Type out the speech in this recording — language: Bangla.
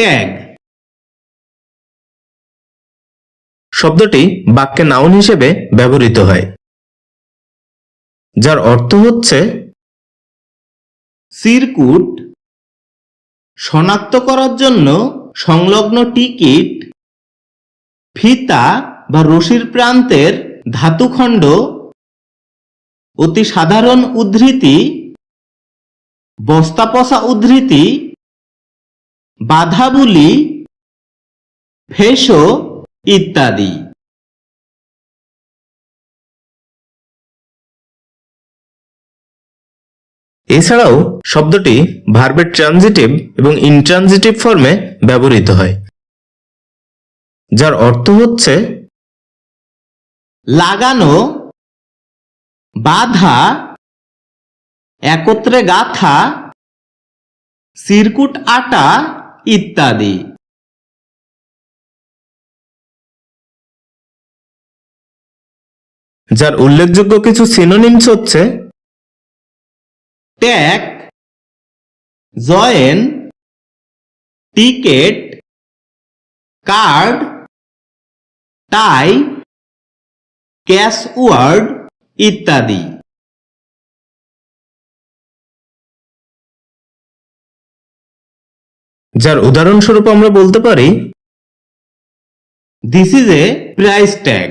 ট্যাগ শব্দটি বাক্যে নাউন হিসেবে ব্যবহৃত হয় যার অর্থ হচ্ছে সিরকুট শনাক্ত করার জন্য সংলগ্ন টিকিট ফিতা বা রশির প্রান্তের ধাতুখণ্ড অতি সাধারণ উদ্ধৃতি বস্তাপসা উদ্ধৃতি বাধাবুলি ফেসো ইত্যাদি। এছাড়াও শব্দটি ভার্বের ট্রানজিটিভ এবং ইনট্রানজিটিভ ফর্মে ব্যবহৃত হয় যার অর্থ হচ্ছে লাগানো বাধা একত্রে গাথা সিরকুট আটা ইত্যাদি। যার উল্লেখযোগ্য কিছু সিনোনিমস হচ্ছে tag join ticket card tie cash word ইত্যাদি। যার উদাহরণস্বরূপ আমরা বলতে পারি this is a price tag